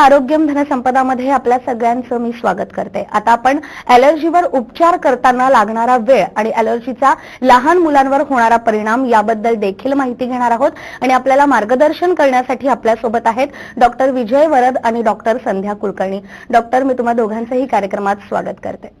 आरोग्यम धनसंपदामध्ये आपल्या सगळ्यांचं मी स्वागत करते. आता आपण अॅलर्जीवर उपचार करताना लागणारा वेळ आणि अॅलर्जीचा लहान मुलांवर होणारा परिणाम याबद्दल देखील माहिती घेणार आहोत. आणि आपल्याला मार्गदर्शन करण्यासाठी आपल्यासोबत आहेत डॉक्टर विजय वरद आणि डॉक्टर संध्या कुलकर्णी. डॉक्टर मी तुम्हा दोघांचंही कार्यक्रमात स्वागत करते.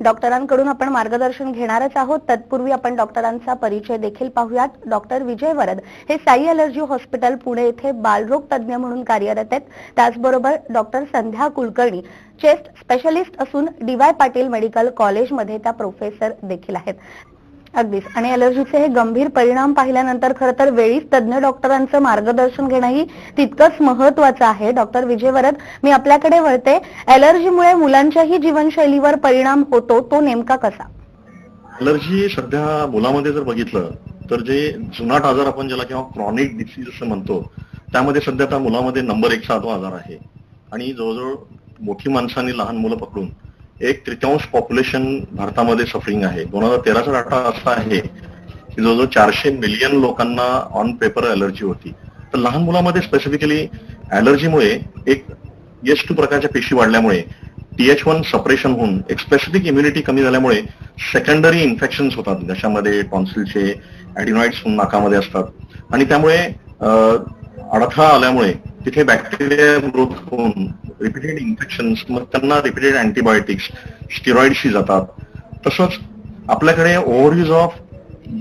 डॉक्टरांकडून आपण मार्गदर्शन घेणारच आहोत. तत्पूर्वी आपण डॉक्टरांचा परिचय देखील पाहूयात. डॉक्टर विजय वरद हे साई अलर्जी हॉस्पिटल पुणे येथे बालरोग तज्ज्ञ म्हणून कार्यरत आहेत. त्याचबरोबर doctor Sandhya Kulkarni chest specialist असून डीवाय पाटील मेडिकल कॉलेजमध्ये त्या प्रोफेसर देखील आहेत. अगदीच. आणि अलर्जीचे हे गंभीर परिणाम पाहिल्यानंतर खरं तर वेळीच तज्ज्ञ डॉक्टरांचं मार्गदर्शन घेणंही तितकंच महत्वाचं आहे. डॉक्टर विजय वरद मी आपल्याकडे वळते. अलर्जीमुळे मुलांच्याही जीवनशैलीवर परिणाम होतो तो नेमका कसा? अलर्जी सध्या मुलामध्ये जर बघितलं तर जे जुनाट आजार आपण ज्याला किंवा क्रॉनिक डिसीज असं म्हणतो त्यामध्ये सध्या त्या मुलामध्ये नंबर एकचा तो आजार आहे. आणि जवळजवळ मोठी माणसांनी लहान मुलं पकडून एक तृतीयांश पॉप्युलेशन भारतामध्ये सफरिंग आहे. दोन हजार तेराचा डाटा असा आहे की जवळजवळ चारशे मिलियन लोकांना ऑन पेपर अलर्जी होती. तर लहान मुलामध्ये स्पेसिफिकली अलर्जीमुळे एक यश टू प्रकारच्या पेशी वाढल्यामुळे टीएच वन सपरेशन होऊन एक स्पेसिफिक इम्युनिटी कमी झाल्यामुळे सेकंडरी इन्फेक्शन होतात. ज्याच्यामध्ये टॉन्सिलचे ऍडिनॉइड्स नाकामध्ये असतात. आणि त्यामुळे अडथळा आल्यामुळे तिथे बॅक्टेरिया ग्रोथ होऊन रिपीटेड इन्फेक्शन मग त्यांना रिपीटेड अँटीबायोटिक्स स्टिरॉइडशी जातात. तसंच आपल्याकडे ओव्हर ऑफ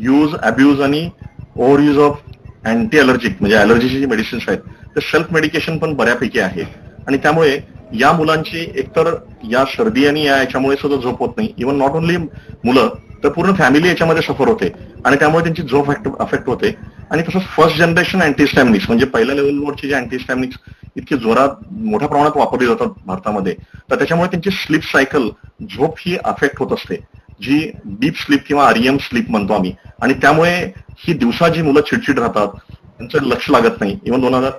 यूज अब्यूज आणि ओव्हरयूज ऑफ अँटी अलर्जिक म्हणजे अलर्जीची जी मेडिसिन्स आहेत ते सेल्फ मेडिकेशन पण बऱ्यापैकी आहे. आणि त्यामुळे या मुलांची एकतर या सर्दी आणि या याच्यामुळे सुद्धा झोप होत नाही. इव्हन नॉट ओनली मुलं तर पूर्ण फॅमिली याच्यामध्ये सफर होते. आणि त्यामुळे त्यांची झोप अफेक्ट होते. आणि तसंच फर्स्ट जनरेशन अँटीस्टॅमिक्स म्हणजे पहिल्या लेवलवरचे जे अँटीस्टॅमिक्स इतके जोरात मोठ्या प्रमाणात वापरली जातात भारतामध्ये. तर त्याच्यामुळे त्यांची स्लीप सायकल झोप ही अफेक्ट होत असते. जी डीप स्लीप किंवा आरईएम स्लीप म्हणतो आम्ही. आणि त्यामुळे ही दिवसा जी मुलं चिडचिड राहतात त्यांचं लक्ष लागत नाही. इव्हन दोन हजार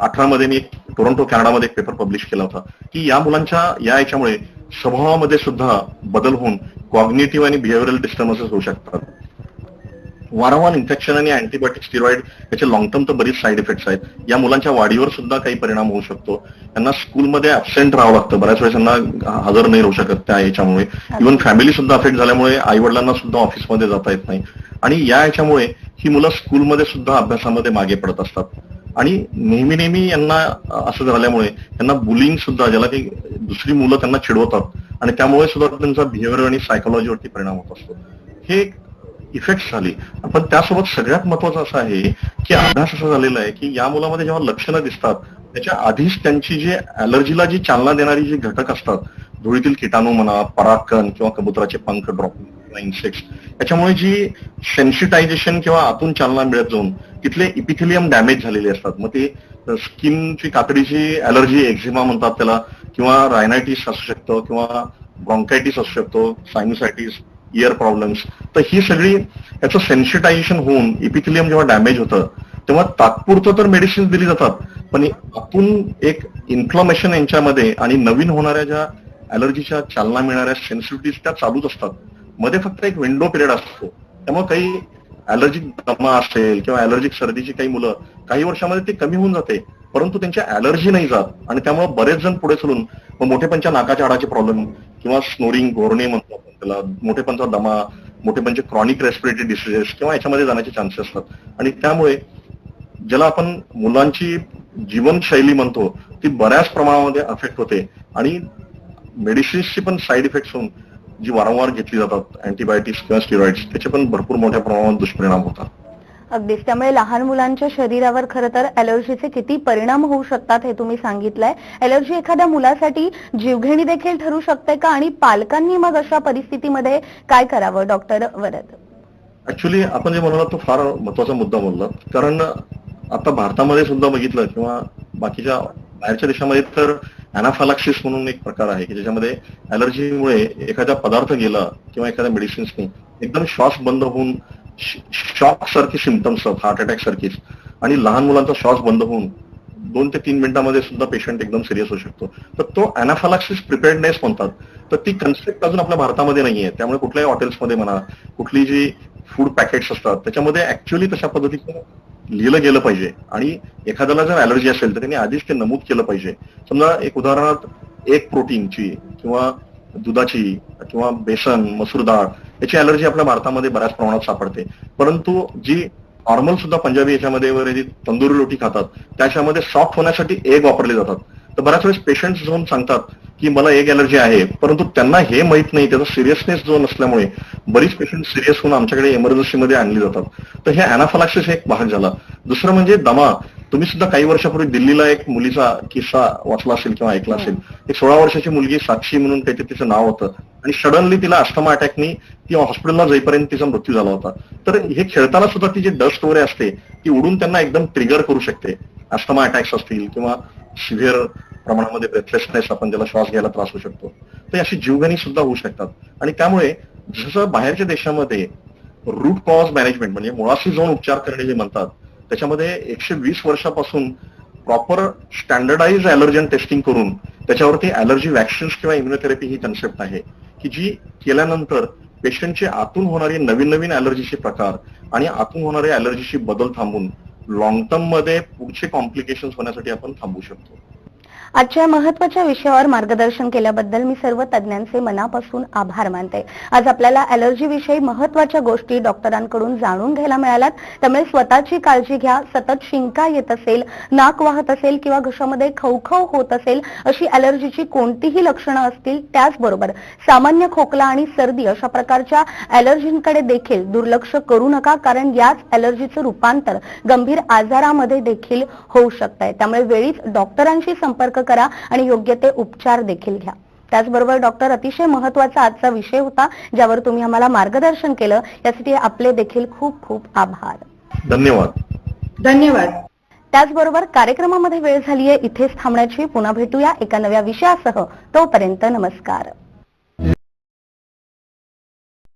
अठरा मध्ये मी टोरंटो कॅनडामध्ये एक पेपर पब्लिश केला होता की या मुलांच्या या याच्यामुळे स्वभावामध्ये सुद्धा बदल होऊन कॉग्नेटिव्ह आणि बिहेव्हिअरल डिस्टर्बन्सेस होऊ शकतात. वारंवार इन्फेक्शन आणि अँटीबायोटिक स्टिरॉइड याचे लॉंग टर्म तर बरीच साईड इफेक्ट्स आहेत. या मुलांच्या वाढीवर सुद्धा काही परिणाम होऊ शकतो. त्यांना स्कूलमध्ये ऍबसेंट राहावं लागतं. बऱ्याच वेळेस त्यांना हजर नाही राहू शकत त्या याच्यामुळे. इव्हन फॅमिली सुद्धा अफेक्ट झाल्यामुळे आई वडिलांना सुद्धा ऑफिसमध्ये जाता येत नाही. आणि या याच्यामुळे ही मुलं स्कूलमध्ये सुद्धा अभ्यासामध्ये मागे पडत असतात. आणि नेहमी नेहमी यांना असं झाल्यामुळे त्यांना बुलिंग सुद्धा ज्याला की दुसरी मुलं त्यांना चिडवतात. आणि त्यामुळे सुद्धा त्यांचा बिहेव्हिअर आणि सायकोलॉजीवरती परिणाम होत असतो. हे एक इफेक्ट झाली पण त्यासोबत सगळ्यात महत्वाचं असं आहे की अभ्यास असा झालेला आहे की या मुलामध्ये जेव्हा लक्षणं दिसतात त्याच्या आधीच त्यांची जे अलर्जीला जी चालना देणारी जे घटक असतात धुळीतील किटाणू म्हणा परागकण किंवा कबुतराचे पंख ड्रॉप किंवा इन्सेक्ट्स त्याच्यामुळे जी सेन्सिटायझेशन किंवा आतून चालना मिळत जाऊन तिथले इपिथिलियम डॅमेज झालेले असतात. मग ते स्किनची कातडीची अलर्जी एक्झिमा म्हणतात त्याला किंवा रायनायटिस असू शकतो किंवा ब्रॉन्कायटिस असू शकतो सायनुसायटिस इयर प्रॉब्लेम्स तर ही सगळी याचं सेन्सिटायझेशन होऊन इपिथिलियम जेव्हा डॅमेज होतं तेव्हा तात्पुरतं तर मेडिसिन दिली जातात. पण आपण एक इन्फ्लॉमेशन यांच्यामध्ये आणि नवीन होणाऱ्या ज्या अलर्जीच्या चालना मिळणाऱ्या सेन्सिटिव्हिटीज त्या चालूच असतात. मध्ये फक्त एक विंडो पिरियड असतो. त्यामुळे काही ऍलर्जिक दमा असेल किंवा ऍलर्जिक सर्दीची काही मुलं काही वर्षामध्ये ते कमी होऊन जाते परंतु त्यांची ऍलर्जी नाही जात आणि त्यामुळे बरेच जण पुढे चलून मग मोठेपणच्या नाकाच्या हाडाचे प्रॉब्लेम किंवा स्नोरिंग घोरणे म्हणतो आपण त्याला मोठेपणचा दमा मोठेपणचे क्रॉनिक रेस्पिरेटरी डिसिजेस किंवा याच्यामध्ये जाण्याचे चान्सेस असतात. आणि त्यामुळे ज्याला आपण मुलांची जीवनशैली म्हणतो ती बऱ्याच प्रमाणामध्ये अफेक्ट होते. आणि मेडिसिन्सची पण साईड इफेक्ट्स होऊन जी वारंवार घेतली जातात अँटीबायोटिक्स किंवा स्टिरॉइड्स त्याचे पण भरपूर मोठ्या प्रमाणात दुष्परिणाम होतात. अगदीच. त्यामुळे लहान मुलांच्या शरीरावर खरं तर अलर्जीचे किती परिणाम होऊ शकतात हे तुम्ही सांगितलंय. अलर्जी एखाद्या मुलासाठी जीवघेणी देखील ठरू शकते का? आणि पालकांनी मग अशा परिस्थितीमध्ये काय करावं डॉक्टर वरद? ऍक्च्युली आपण जे म्हणाला तो फार महत्त्वाचा मुद्दा बोललात. कारण आता भारतामध्ये सुद्धा बघितलं किंवा बाकीच्या बाहेरच्या देशामध्ये तर अनाफालाक्सिस म्हणून एक प्रकार आहे की ज्याच्यामध्ये अलर्जीमुळे एखादा पदार्थ गेला किंवा एखाद्या मेडिसिन्सनी एकदम श्वास बंद होऊन शॉक सारखे सिमटम्स हार्ट अटॅक सारखीच आणि लहान मुलांचा श्वास बंद होऊन दोन ते तीन मिनिटांमध्ये सुद्धा पेशंट एकदम सिरियस होऊ शकतो. तर तो अनाफालाक्सिस प्रिपेअर्डनेस म्हणतात. तर ती कन्सेप्ट अजून आपल्या भारतामध्ये नाहीये. त्यामुळे कुठल्याही हॉटेल्समध्ये म्हणा कुठली जी फूड पॅकेट्स असतात त्याच्यामध्ये ऍक्च्युअली तशा पद्धतीचं लिहिलं गेलं पाहिजे. आणि एखाद्याला जर अलर्जी असेल तर त्यांनी आधीच ते नमूद केलं पाहिजे. समजा एक उदाहरणार्थ एक प्रोटीनची किंवा दुधाची किंवा बेसन मसूर डाळ याची अलर्जी आपल्या भारतामध्ये बऱ्याच प्रमाणात सापडते. परंतु जी नॉर्मल सुद्धा पंजाबी याच्यामध्ये वगैरे जी तंदुरी रोटी खातात त्याच्यामध्ये सॉफ्ट होण्यासाठी एग वापरले जातात. तर बऱ्याच वेळेस पेशंट्स जाऊन सांगतात की मला एक अलर्जी आहे परंतु त्यांना हे माहीत नाही. त्याचा सिरियसनेस जो नसल्यामुळे बरीच पेशंट सिरियस होऊन आमच्याकडे इमर्जन्सीमध्ये आणली जातात. तर हे अॅनाफालाक्सिस एक भाग झाला. दुसरं म्हणजे दमा. तुम्ही सुद्धा काही वर्षापूर्वी दिल्लीला एक मुलीचा किस्सा वाचला असेल किंवा ऐकला असेल. एक सोळा वर्षाची मुलगी साक्षी म्हणून काहीतरी तिचं नाव होतं. आणि सडनली तिला अस्थमा अटॅकनी ती हॉस्पिटलला जाईपर्यंत तिचा मृत्यू झाला होता. तर हे खेळताना सुद्धा ती जी डस्ट वगैरे असते ती उडून त्यांना एकदम ट्रिगर करू शकते. अस्थमा अटॅक्स असतील किंवा सिव्हिअर प्रमाणामध्ये ब्रेथलेसनेस आपण ज्याला श्वास घ्यायला त्रास होऊ शकतो. तर अशी जीवघेणी सुद्धा होऊ शकतात. आणि त्यामुळे जसं बाहेरच्या देशामध्ये रूट कॉज मॅनेजमेंट म्हणजे मुळाशी जाऊन उपचार करणे जे म्हणतात त्याच्यामध्ये एकशे वीस वर्षापासून प्रॉपर स्टँडर्डाइज अलर्जन टेस्टिंग करून त्याच्यावरती अलर्जी वॅक्सिन्स किंवा इम्युनोथेरपी ही कन्सेप्ट आहे की जी केल्यानंतर पेशंटचे आतून होणारे नवीन नवीन अलर्जीचे प्रकार आणि आतून होणारे अलर्जीची बदल थांबून लॉंग टर्ममध्ये पुढचे कॉम्प्लिकेशन होण्यासाठी आपण थांबू शकतो. आजच्या महत्त्वाच्या विषयावर मार्गदर्शन केल्याबद्दल मी सर्व तज्ज्ञांचे मनापासून आभार मानते. आज आपल्याला अलर्जी विषयी महत्त्वाच्या गोष्टी डॉक्टरांकडून जाणून घ्यायला मिळाल्यात. त्यामुळे स्वतःची काळजी घ्या. सतत शिंका येत असेल नाक वाहत असेल किंवा घशामध्ये खवखव होत असेल अशी अलर्जीची कोणतीही लक्षणं असतील त्याचबरोबर सामान्य खोकला आणि सर्दी अशा प्रकारच्या अलर्जींकडे देखील दुर्लक्ष करू नका कारण याच अलर्जीचं रूपांतर गंभीर आजारामध्ये देखील होऊ शकतंय. त्यामुळे वेळीच डॉक्टरांशी संपर्क संपर्क करा आणि योग्य ते उपचार देखील घ्या. त्याचबरोबर डॉक्टर अतिशय महत्त्वाचा आजचा विषय होता ज्यावर तुम्ही आम्हाला मार्गदर्शन केलं यासाठी आपले देखील खूप खूप आभार. धन्यवाद. धन्यवाद. त्याचबरोबर कार्यक्रमामध्ये वेळ झालीये इथेच थांबण्याची. पुन्हा भेटूया एका नव्या विषयासह. तोपर्यंत नमस्कार.